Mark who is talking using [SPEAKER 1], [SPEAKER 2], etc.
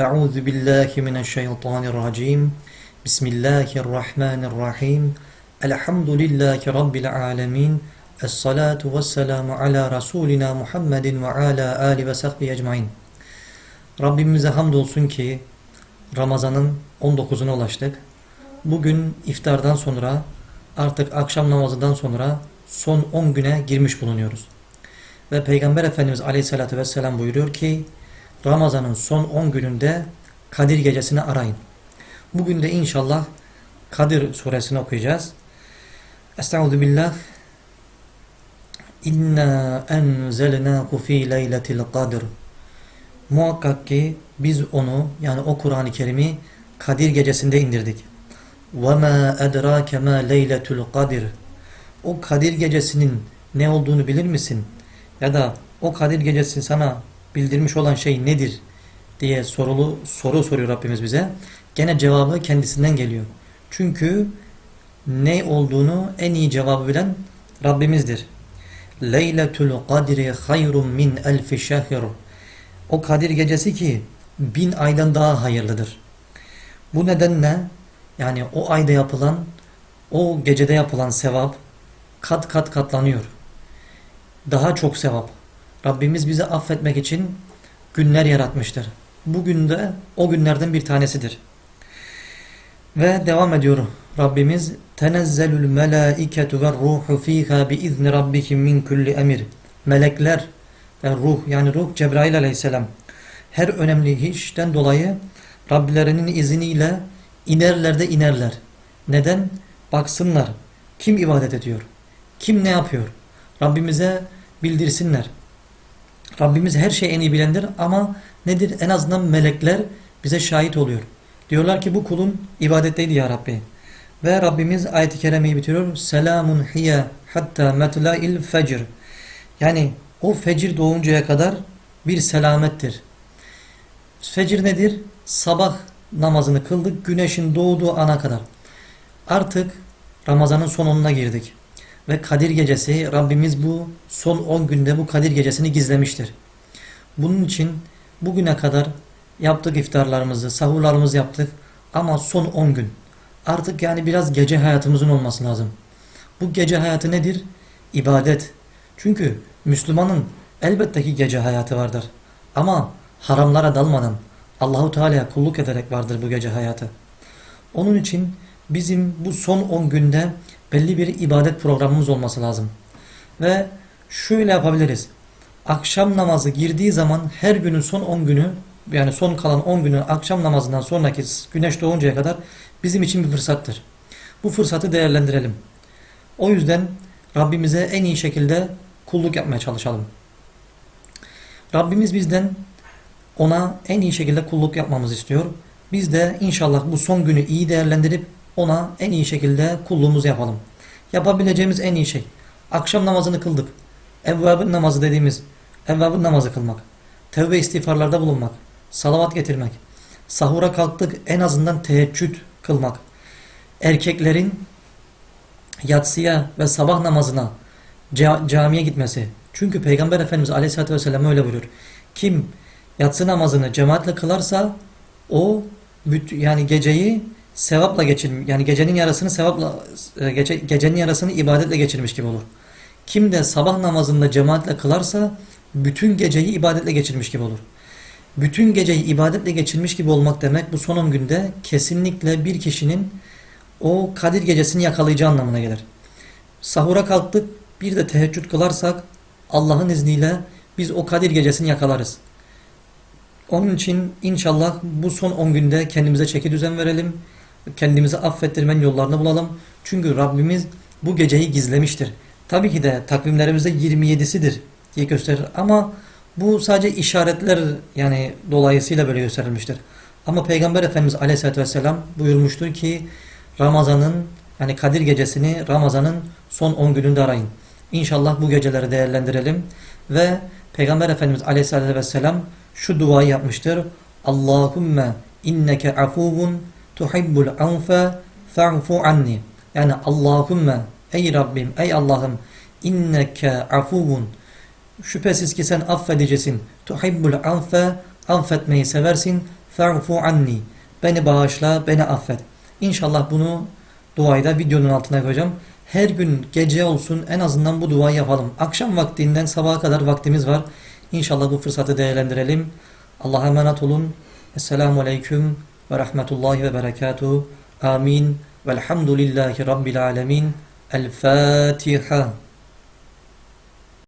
[SPEAKER 1] أعوذ بالله من الشيطان الرجيم بسم الله الرحمن الرحيم الحمد لله رب العالمين الصلاة والسلام على رسولنا Muhammed ve ala ali ve sahbihi ecmain. Rabbimize hamdolsun ki Ramazan'ın 19'una ulaştık. Bugün iftardan sonra artık akşam namazından sonra son 10 güne girmiş bulunuyoruz. Ve Peygamber Efendimiz Aleyhisselatü Vesselam buyuruyor ki Ramazan'ın son 10 gününde Kadir gecesini arayın. Bugün de inşallah Kadir suresini okuyacağız. Estaizu billah. İnna enzelnâhu fî leyletil kadr. Muhakkak ki biz onu yani o Kur'an-ı Kerim'i Kadir gecesinde indirdik. وَمَا اَدْرَاكَ مَا لَيْلَةُ الْقَدِرِ O Kadir gecesinin ne olduğunu bilir misin? Ya da o Kadir gecesi sana bildirmiş olan şey nedir? diye sorulu soru soruyor Rabbimiz bize. Gene cevabı kendisinden geliyor. Çünkü ne olduğunu en iyi cevabı bilen Rabbimizdir. Leyletul kadri hayrun min elfi şehr. O Kadir gecesi ki bin aydan daha hayırlıdır. Bu nedenle yani o ayda yapılan o gecede yapılan sevap kat kat katlanıyor. Daha çok sevap. Rabbimiz bizi affetmek için günler yaratmıştır. Bugün de o günlerden bir tanesidir. Ve devam ediyor Rabbimiz tenezzelül melaiketu ve ruhu fiha bi izni rabbihim min kulli emir. Melekler ve ruh yani ruh Cebrail aleyhisselam her önemli işten dolayı Rablerinin izniyle inerler de inerler. Neden? Baksınlar. Kim ibadet ediyor? Kim ne yapıyor? Rabbimize bildirsinler. Rabbimiz her şeyi en iyi bilendir ama nedir? En azından melekler bize şahit oluyor. Diyorlar ki bu kulun ibadetteydi ya Rabbi. Ve Rabbimiz ayet-i kerimeyi bitiriyor. Selamun hiye hatta metla'il fecr. Yani o fecir doğuncaya kadar bir selamettir. Fecir nedir? Sabah namazını kıldık güneşin doğduğu ana kadar. Artık Ramazan'ın sonuna girdik. Ve Kadir gecesi Rabbimiz bu son 10 günde bu Kadir gecesini gizlemiştir. Bunun için bugüne kadar yaptık iftarlarımızı, sahurlarımızı yaptık ama son 10 gün. Artık yani biraz gece hayatımızın olması lazım. Bu gece hayatı nedir? İbadet. Çünkü Müslümanın elbette ki gece hayatı vardır. Ama haramlara dalmadan Allahu Teala'ya kulluk ederek vardır bu gece hayatı. Onun için bizim bu son 10 günde belli bir ibadet programımız olması lazım. Ve şöyle yapabiliriz. Akşam namazı girdiği zaman her günün son 10 günü yani son kalan 10 günü akşam namazından sonraki güneş doğuncaya kadar bizim için bir fırsattır. Bu fırsatı değerlendirelim. O yüzden Rabbimize en iyi şekilde kulluk yapmaya çalışalım. Rabbimiz bizden ona en iyi şekilde kulluk yapmamızı istiyor. Biz de inşallah bu son günü iyi değerlendirip ona en iyi şekilde kulluğumuzu yapalım. Yapabileceğimiz en iyi şey. Akşam namazını kıldık. Evvabın namazı dediğimiz evvabın namazı kılmak. Tevbe istiğfarlarda bulunmak. Salavat getirmek. Sahura kalktık en azından teheccüd kılmak. Erkeklerin yatsıya ve sabah namazına camiye gitmesi. Çünkü Peygamber Efendimiz Aleyhisselatü Vesselam öyle buyuruyor. Kim yatsı namazını cemaatle kılarsa o yani geceyi sevapla geçirmiş. Yani gecenin yarısını sevapla e, gece, gecenin yarısını ibadetle geçirmiş gibi olur. Kim de sabah namazında cemaatle kılarsa bütün geceyi ibadetle geçirmiş gibi olur. Bütün geceyi ibadetle geçirmiş gibi olmak demek bu son 10 günde kesinlikle bir kişinin o Kadir gecesini yakalayacağı anlamına gelir. Sahura kalktık bir de teheccüd kılarsak Allah'ın izniyle biz o Kadir gecesini yakalarız. Onun için inşallah bu son 10 günde kendimize çeki düzen verelim. Kendimizi affettirmenin yollarını bulalım. Çünkü Rabbimiz bu geceyi gizlemiştir. Tabii ki de takvimlerimizde 27'sidir diye gösterir ama bu sadece işaretler yani dolayısıyla böyle gösterilmiştir. Ama Peygamber Efendimiz Aleyhisselatü Vesselam buyurmuştur ki Ramazan'ın yani Kadir gecesini Ramazan'ın son 10 gününde arayın. İnşallah bu geceleri değerlendirelim ve Peygamber Efendimiz Aleyhisselatü Vesselam şu duayı yapmıştır. Allahümme inneke afuvun tuhibbul anfe fa'fu anni. Yani Allahümme ey Rabbim ey Allah'ım inneke afuvun şüphesiz ki sen affedicisin. Tuhibbul anfe affetmeyi seversin. fa'fu anni. Beni bağışla, beni affet. İnşallah bunu duayı videonun altına koyacağım. Her gün gece olsun en azından bu duayı yapalım. Akşam vaktinden sabaha kadar vaktimiz var. İnşallah bu fırsatı değerlendirelim. Allah'a emanet olun. Esselamu Aleyküm ve Rahmetullahi ve Berekatuhu. Amin. Velhamdülillahi Rabbil Alemin. El Fatiha.